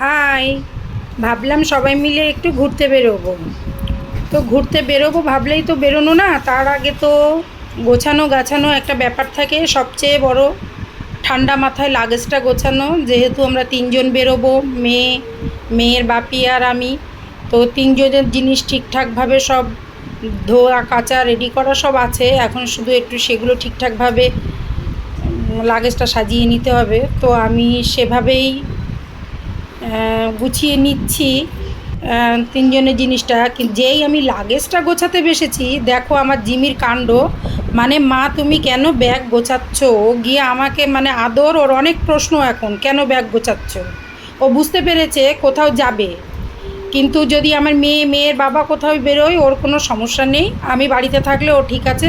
High, ভাবলাম সবাই মিলে একটু ঘুরতে বেরোবো। তো ঘুরতে বেরোবো ভাবলেই তো বেরোনো না, তার আগে তো গোছানো গাছানো একটা ব্যাপার থাকে, সবচেয়ে বড় ঠান্ডা মাথায় লাগেজটা গোছানো, যেহেতু আমরা তিনজন বেরোবো, মেয়ে, মেয়ের বাপি আর আমি, তো তিনজনের জিনিস ঠিকঠাকভাবে সব ধোয়া, কাচা রেডি করা সব আছে, এখন শুধু একটু সেগুলো ঠিকঠাকভাবে লাগেজটা সাজিয়ে নিতে হবে, তো আমি সেভাবেই গুছিয়ে নিচ্ছি। তিনজনের জিনিসটা। যেই আমি লাগেজটা গোছাতে বসেছি, দেখো আমার জিমির কাণ্ড। মানে মা, তুমি কেন ব্যাগ গোছাচ্ছ? ও গিয়ে আমাকে মানে আদর, ওর অনেক প্রশ্ন এখন, কেন ব্যাগ গোছাচ্ছ? ও বুঝতে পেরেছে কোথাও যাবে। কিন্তু যদি আমার মেয়ে, মেয়ের বাবা কোথাও বেরোয়, ওর কোনো সমস্যা নেই। আমি বাড়িতে থাকলে ও ঠিক আছে।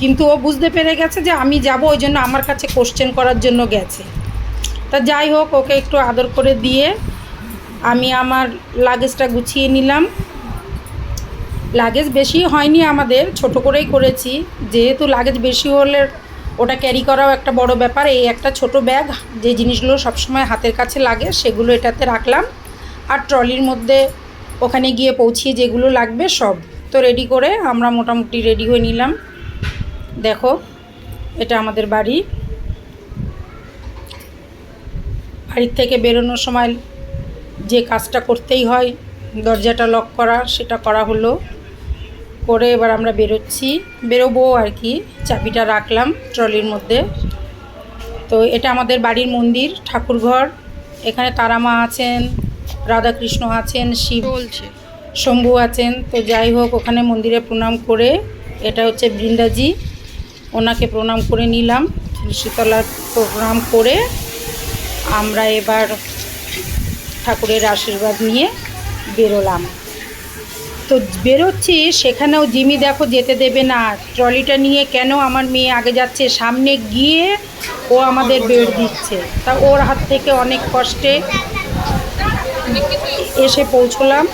কিন্তু ও বুঝতে পেরে গেছে যে আমি যাব, ওই জন্য আমার কাছে কোশ্চেন করার জন্য গেছে। তা যাই হোক, ওকে একটু আদর করে দিয়ে আমি আমার লাগেজটা গুছিয়ে নিলাম। লাগেজ বেশি হয়নি আমাদের, ছোট করেই করেছি। যেহেতু লাগেজ বেশি হলে ওটা ক্যারি করাও একটা বড় ব্যাপার। এই একটা ছোট ব্যাগ যে জিনিসগুলো সবসময় হাতের কাছে লাগে, সেগুলো এটাতে রাখলাম। আর ট্রলির মধ্যে ওখানে গিয়ে পৌঁছিয়ে যেগুলো লাগবে সব। তো রেডি করে আমরা মোটামুটি রেডি হয়ে নিলাম। দেখো, এটা আমাদের বাড়ি। বাড়ির থেকে বেরোনোর সময় যে কাজটা করতেই হয় দরজাটা লক করা সেটা করা হলো। করে এবার আমরা বেরোচ্ছি। বেরোবো আর কি চাবিটা রাখলাম ট্রলির মধ্যে। তো এটা আমাদের বাড়ির মন্দির ঠাকুরঘর। এখানে তারামা আছেন রাধাকৃষ্ণ আছেন শিব চলছে। শম্ভু আছেন। তো যাই হোক ওখানে মন্দিরে প্রণাম করে এটা হচ্ছে বৃন্দাজি। ওনাকে প্রণাম করে নিলাম। তুলসীতলার প্রণাম করে আমরা এবার ঠাকুরের আশীর্বাদ নিয়ে বেরোলাম। তো বেরোচ্ছি, সেখানেও জিমি দেখো যেতে দেবে না। ট্রলিটা নিয়ে কেন আমার মেয়ে আগে যাচ্ছে? সামনে গিয়ে ও আমাদের বের দিচ্ছে। তা ওর হাত থেকে অনেক কষ্টে এসে পৌঁছলাম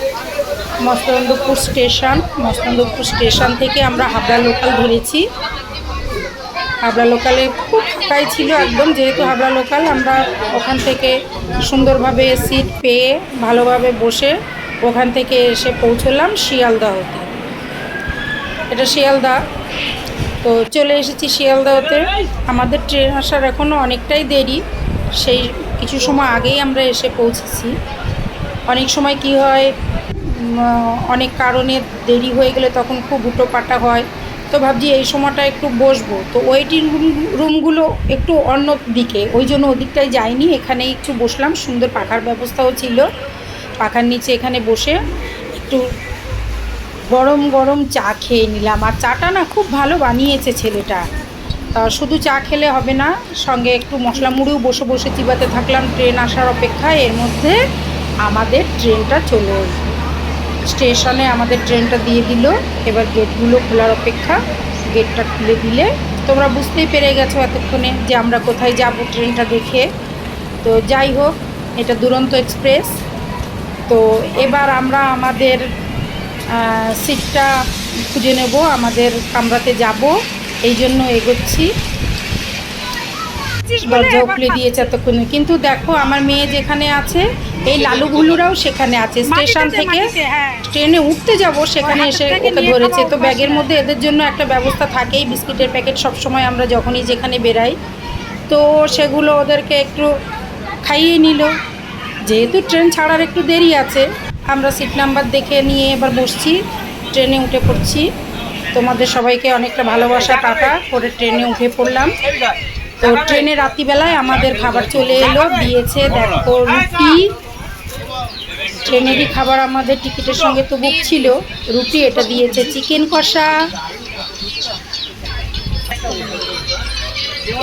মস্তন্দপুর স্টেশন। মস্তন্দপুর স্টেশন থেকে আমরা হাবড়া লোকাল ধরেছি। হাবড়া লোকালে খুব ফাঁকাই ছিল একদম, যেহেতু হাবড়া লোকাল আমরা ওখান থেকে সুন্দরভাবে সিট পেয়ে ভালোভাবে বসে ওখান থেকে এসে পৌঁছলাম শিয়ালদা হতে এটা শিয়ালদা। তো চলে এসেছি শিয়ালদাহতে। আমাদের ট্রেন আসার এখনও অনেকটাই দেরি, সেই কিছু সময় আগেই আমরা এসে পৌঁছেছি। অনেক সময় কি হয় অনেক কারণে দেরি হয়ে গেলে তখন খুব উটোপাটা হয়। তো ভাবছি এই সময়টা একটু বসবো। তো ওয়েটিং রুম রুমগুলো একটু অন্য দিকে, ওই জন্য ওদিকটায় যাইনি এখানে একটু বসলাম, সুন্দর পাখার ব্যবস্থাও ছিল। পাখার নিচে এখানে বসে একটু গরম গরম চা খেয়ে নিলাম। আর চাটা না খুব ভালো বানিয়েছে ছেলেটা। তা শুধু চা খেলে হবে না, সঙ্গে একটু মশলা মুড়িও বসে বসে চিবাতে থাকলাম, ট্রেন আসার অপেক্ষায়। এর মধ্যে আমাদের ট্রেনটা চলে। স্টেশনে আমাদের ট্রেনটা দিয়ে দিল। এবার গেটগুলো খোলার অপেক্ষা গেটটা খুলে দিলে। তোমরা বুঝতেই পেরে গেছো এতক্ষণে যে আমরা কোথায় যাব ট্রেনটা দেখে। তো যাই হোক, এটা দুরন্ত এক্সপ্রেস। তো এবার আমরা আমাদের সিটটা খুঁজে নেব, আমাদের কামরাতে যাব। এই জন্য এগোচ্ছি। দরজাও খুলে দিয়েছে এতক্ষণে। কিন্তু দেখো আমার মেয়ে যেখানে আছে এই লালুগুলুরাও সেখানে আছে। স্টেশন থেকে ট্রেনে উঠতে যাব সেখানে এসে ওকে ধরেছে। তো ব্যাগের মধ্যে এদের জন্য একটা ব্যবস্থা থাকেই বিস্কিটের প্যাকেট সব সময় আমরা যখনই যেখানে বেরাই। তো সেগুলো ওদেরকে একটু খাইয়ে নিল। যেহেতু ট্রেন ছাড়ার একটু দেরি আছে আমরা সিট নাম্বার দেখে নিয়ে এবার বসছি ট্রেনে উঠে পড়ছি। তোমাদের সবাইকে অনেকটা ভালোবাসা টাটা করে ট্রেনে উঠে পড়লাম। তো ট্রেনে রাত্রিবেলায় আমাদের খাবার চলে এলো, দিয়েছে দেখো রুটি। ট্রেনেরই খাবার আমাদের টিকিটের সঙ্গে তো বুক ছিল। রুটি, এটা দিয়েছে চিকেন কষা।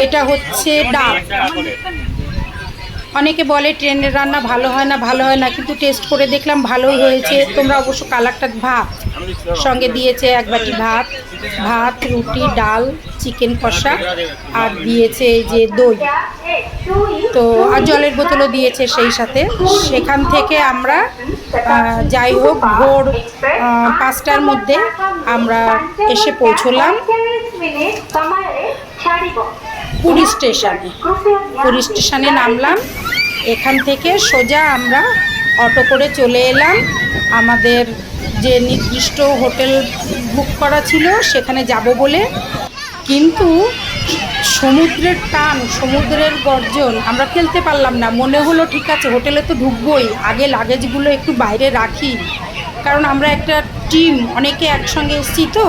এটা হচ্ছে ডাল। অনেকে বলে ট্রেনের রান্না ভালো হয় না, ভালো হয় না, কিন্তু টেস্ট করে দেখলাম ভালোই হয়েছে। তোমরা অবশ্য কালারটা ভাত সঙ্গে দিয়েছে এক বাটি ভাত ভাত, রুটি, ডাল, চিকেন কষা, আর দিয়েছে যে দই। তো, আর জলের বোতলও দিয়েছে সেই সাথে। সেখান থেকে আমরা যাই হোক, ভোর পাঁচটার মধ্যে আমরা এসে পৌঁছলাম পুরী স্টেশনে। পুরী স্টেশনে নামলাম। এখান থেকে সোজা আমরা অটো করে চলে এলাম। আমাদের যে নির্দিষ্ট হোটেল বুক করা ছিল, সেখানে যাব বলে। কিন্তু সমুদ্রের টান, সমুদ্রের গর্জন আমরা ফেলতে পারলাম না। মনে হলো, ঠিক আছে, হোটেলে তো ঢুকবোই, আগে লাগেজগুলো একটু বাইরে রাখি। কারণ আমরা একটা টিম অনেকে একসঙ্গে এসেছি তো।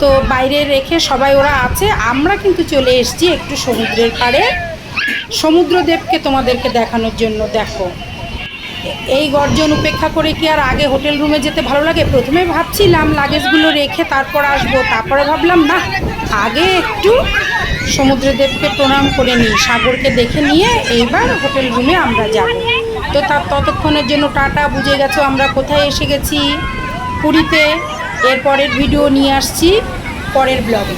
তো বাইরে রেখে সবাই ওরা আছে, আমরা কিন্তু চলে এসেছি একটু সমুদ্রের পাড়ে। সমুদ্রদেবকে তোমাদেরকে দেখানোর জন্য, দেখো। এই গর্জন উপেক্ষা করে কি আর আগে হোটেল রুমে যেতে ভালো লাগে? প্রথমে ভাবছিলাম লাগেজগুলো রেখে তারপর আসব। তারপরে ভাবলাম, না, আগে একটু সমুদ্রদেবকে প্রণাম করে নিই, সাগরকে দেখে নিয়ে এইবার হোটেল রুমে আমরা যাব। তো তার ততক্ষণের জন্য টাটা, বুঝে গেছো আমরা কোথায় এসে গেছি? পুরীতে। এরপরের ভিডিও নিয়ে আসছি পরের ব্লগে।